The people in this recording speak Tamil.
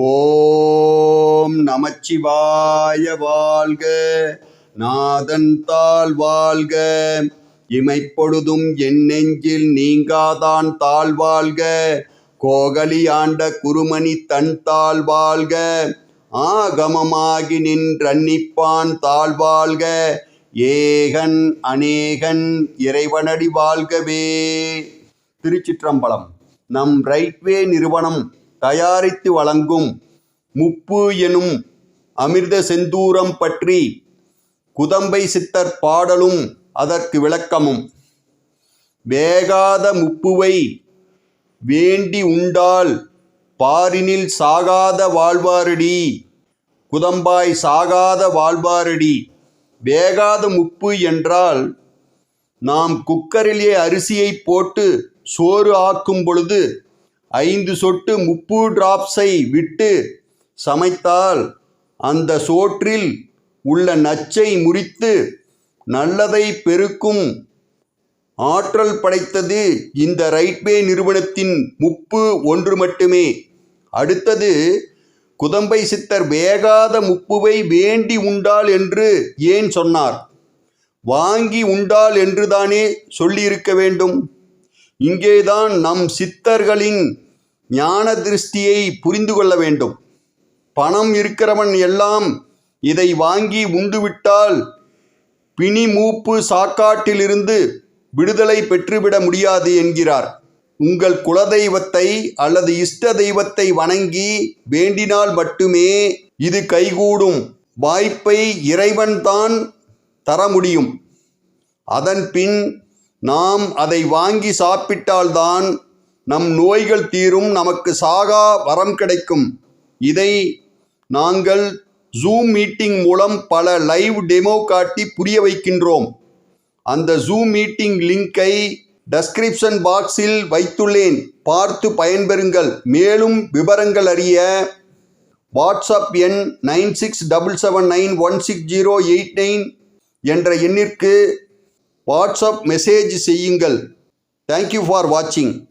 ஓம் நமச்சிவாய வாழ்க. நாதன் தாழ் வாழ்க. இமைப்பொழுதும் என் நெஞ்சில் நீங்காதான் தாழ் வாழ்க. கோகலி ஆண்ட குருமணி தன் தாழ் வாழ்க. ஆகமமாகி நின்றன்னிப்பான் தாழ் வாழ்க. ஏகன் அநேகன் இறைவனடி வாழ்கவே. திருச்சிற்றம்பலம். நம் ரைட்வே நிறுவனம். தயாரித்து வழங்கும் முப்பு எனும் அமிர்த செந்தூரம் பற்றி குதம்பை சித்தர் பாடலும் அதற்கு விளக்கமும். வேகாத முப்புவை வேண்டி உண்டால் பாரினில் சாகாத வாழ்வாரடி. குதம்பாய் சாகாத வாழ்வாரடி. வேகாத முப்பு என்றால் நாம் குக்கரிலே அரிசியை போட்டு சோறு ஆக்கும் பொழுது ஐந்து சொட்டு முப்பு டிராப்ஸை விட்டு சமைத்தால் அந்த சோற்றில் உள்ள நச்சை முறித்து நல்லதை பெருக்கும். ஆற்றல் படைத்தது இந்த ரைட்வே நிறுவனத்தின் முப்பு ஒன்று மட்டுமே. அடுத்தது குதம்பை சித்தர் வேகாத முப்புவை வேண்டி உண்டால் என்று ஏன் சொன்னார்? வாங்கி உண்டால் என்றுதானே சொல்லியிருக்க வேண்டும். இங்கேதான் நம் சித்தர்களின் ஞான திருஷ்டியை புரிந்து கொள்ள வேண்டும். பணம் இருக்கிறவன் எல்லாம் இதை வாங்கி உண்டுவிட்டால் பிணி மூப்பு சாக்காட்டிலிருந்து விடுதலை பெற்றுவிட முடியாது என்கிறார். உங்கள் குலதெய்வத்தை அல்லது இஷ்ட தெய்வத்தை வணங்கி வேண்டினால் மட்டுமே இது கைகூடும். வாய்ப்பை இறைவன்தான் தர முடியும். அதன் பின் நாம் அதை வாங்கி சாப்பிட்டால்தான் நம் நோய்கள் தீரும் நமக்கு சாகா வரம் கிடைக்கும். இதை நாங்கள் ஜூம் மீட்டிங் மூலம் பல லைவ் டெமோ காட்டி புரிய வைக்கின்றோம். அந்த ஜூம் மீட்டிங் லிங்கை டெஸ்கிரிப்ஷன் பாக்ஸில் வைத்துள்ளேன். பார்த்து பயன்பெறுங்கள். மேலும் விவரங்கள் அறிய வாட்ஸ்அப் எண் nine six double seven nine one six zero eight nine என்ற எண்ணிற்கு வாட்ஸ்அப் மெசேஜ் செய்யுங்கள். தேங்க்யூ ஃபார் வாட்சிங்